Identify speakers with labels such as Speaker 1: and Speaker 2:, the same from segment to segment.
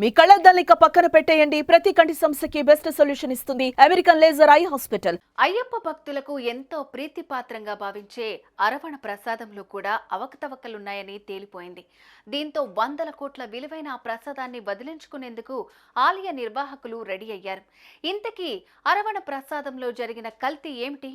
Speaker 1: మీ కళ్ళద్దాలిక పక్కన పెట్టేయండి. ప్రతి కంటి సమస్యకి బెస్ట్ సొల్యూషన్ ఇస్తుంది. American laser eye hospital.
Speaker 2: Ayyappa భక్తులకు ఎంతో ప్రీతిపాత్రంగా భావించే అరవణ ప్రసాదంలో కూడా అవకతవకలున్నాయని తేలిపోయింది. దీంతో వందల కోట్ల విలువైన ఆ ప్రసాదాన్ని వదిలించుకునేందుకు ఆలయ నిర్వాహకులు రెడీ అయ్యారు. ఇంతకీ అరవణ ప్రసాదంలో జరిగిన కల్తీ ఏమిటి?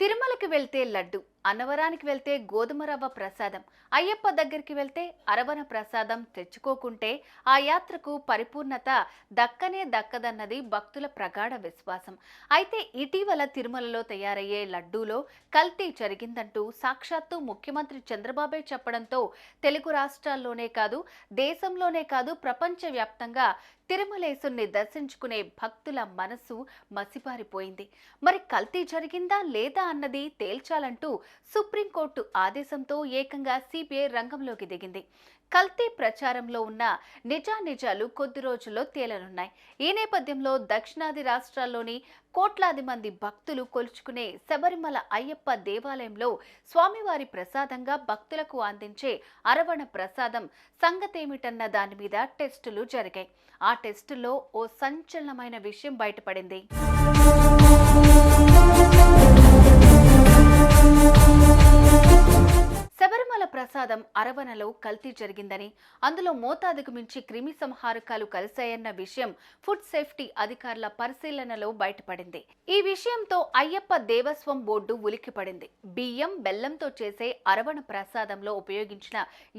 Speaker 2: తిరుమలకి వెళ్తే లడ్డు. అన్నవరానికి వెళ్తే గోధుమ రవ్వ ప్రసాదం. అయ్యప్ప దగ్గరికి వెళ్తే అరవన ప్రసాదం తెచ్చుకోకుంటే ఆ యాత్రకు పరిపూర్ణత దక్కనే దక్కదన్నది భక్తుల ప్రగాఢ విశ్వాసం. అయితే ఇటీవల తిరుమలలో తయారయ్యే లడ్డూలో కల్తీ జరిగిందంటూ సాక్షాత్తు ముఖ్యమంత్రి చంద్రబాబే చెప్పడంతో తెలుగు రాష్ట్రాల్లోనే కాదు దేశంలోనే కాదు ప్రపంచవ్యాప్తంగా తిరుమలేసుని దర్శించుకునే భక్తుల మనసు మసిపారిపోయింది. మరి కల్తీ జరిగిందా లేదా అన్నది తేల్చాలంటూ సుప్రీంకోర్టు ఆదేశంతో ఏకంగా సిబిఐ రంగంలోకి దిగింది. కల్తీ ప్రచారంలో ఉన్న నిజానిజాలు కొద్ది రోజుల్లో తేలనున్నాయి. ఈ నేపథ్యంలో దక్షిణాది రాష్ట్రాల్లోని కోట్లాది మంది భక్తులు కొలుచుకునే శబరిమల అయ్యప్ప దేవాలయంలో స్వామివారి ప్రసాదంగా భక్తులకు అందించే అరవణ ప్రసాదం సంగతేమిటన్న దాని మీద టెస్టులు జరిగాయి. ఆ టెస్టుల్లో ఓ సంచలనమైన విషయం బయటపడింది. ప్రసాదం అరవనలో కల్తీ జరిగిందని అందులో మోతాదుకు మించి క్రిమి సంహారకాలు కలిశాయన్న విషయం ఫుడ్ సేఫ్టీ అధికారుల పరిశీలనలో బయటపడింది. ఈ విషయంతో అయ్యప్ప దేవస్వం బోర్డు ఉలిక్కిపడింది. బియ్యం బెల్లంతో చేసే అరవణ ప్రసాదంలో ఉపయోగించిన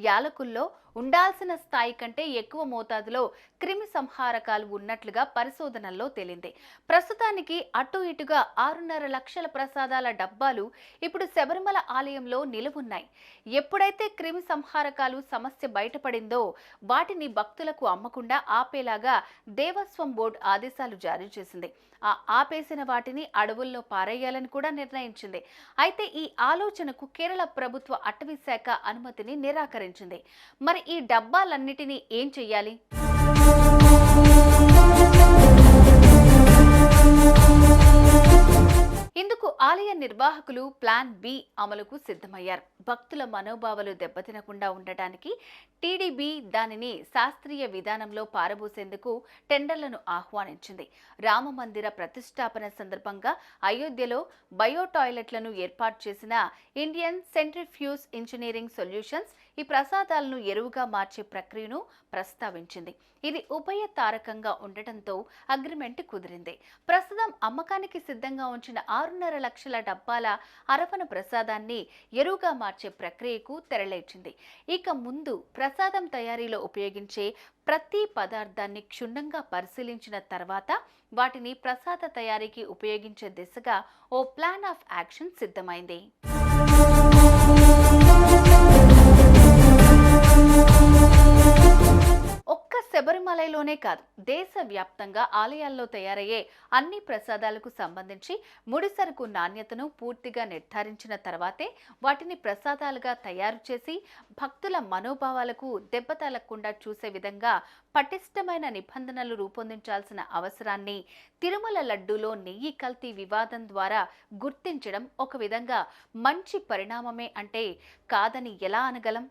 Speaker 2: యాలకుల్లో ఉండాల్సిన స్థాయి కంటే ఎక్కువ మోతాదులో క్రిమి సంహారకాలు ఉన్నట్లుగా పరిశోధనల్లో తేలింది. ప్రస్తుతానికి అటు ఇటుగా ఆరున్నర లక్షల ప్రసాదాల డబ్బాలు ఇప్పుడు శబరిమల ఆలయంలో నిలువున్నాయి. ఎప్పుడైతే క్రిమి సంహారకాలు సమస్య బయటపడిందో వాటిని భక్తులకు అమ్మకుండా ఆపేలాగా దేవస్వం బోర్డు ఆదేశాలు జారీ చేసింది. ఆ ఆపేసిన వాటిని అడవుల్లో పారేయాలని కూడా నిర్ణయించింది. అయితే ఈ ఆలోచనకు కేరళ ప్రభుత్వ అటవీ శాఖ అనుమతిని నిరాకరించింది. మరి ఈ డబ్బాలన్నిటినీ ఏం చెయ్యాలి? ఆలయ నిర్వాహకులు ప్లాన్ బి అమలుకు సిద్ధమయ్యారు. భక్తుల మనోభావాలు దెబ్బతినకుండా ఉండటానికి టీడీబీ దానిని శాస్త్రీయ విధానంలో పారబోసేందుకు టెండర్లను ఆహ్వానించింది. రామ మందిర ప్రతిష్టాపన సందర్భంగా అయోధ్యలో బయో టాయిలెట్లను ఏర్పాటు చేసిన ఇండియన్ సెంట్రిఫ్యూస్ ఇంజనీరింగ్ సొల్యూషన్స్ ఈ ప్రసాదాలను ఎరువుగా మార్చే ప్రక్రియను ప్రస్తావించింది. ఇది ఉభయ తారకంగా ఉండటంతో అగ్రిమెంట్ కుదిరింది. ప్రస్తుతం అమ్మకానికి సిద్ధంగా ఉంచిన ఆరున్నర లక్షల డబ్బాల అరవన ప్రసాదాన్ని ఎరువుగా మార్చే ప్రక్రియకు తెరలేచింది. ఇక ముందు ప్రసాదం తయారీలో ఉపయోగించే ప్రతి పదార్థాన్ని క్షుణ్ణంగా పరిశీలించిన తర్వాత వాటిని ప్రసాద తయారీకి ఉపయోగించే దిశగా ఓ ప్లాన్ ఆఫ్ యాక్షన్ సిద్ధమైంది. శబరిమలలోనే కాదు దేశవ్యాప్తంగా ఆలయాల్లో తయారయ్యే అన్ని ప్రసాదాలకు సంబంధించి ముడిసరుకు నాణ్యతను పూర్తిగా నిర్ధారించిన తర్వాతే వాటిని ప్రసాదాలుగా తయారు చేసి భక్తుల మనోభావాలకు దెబ్బతలకుండా చూసే విధంగా పటిష్టమైన నిబంధనలు రూపొందించాల్సిన అవసరాన్ని తిరుమల లడ్డూలో నెయ్యి కల్తీ వివాదం ద్వారా గుర్తించడం ఒక విధంగా మంచి పరిణామమే అంటే కాదని ఎలా అనగలం?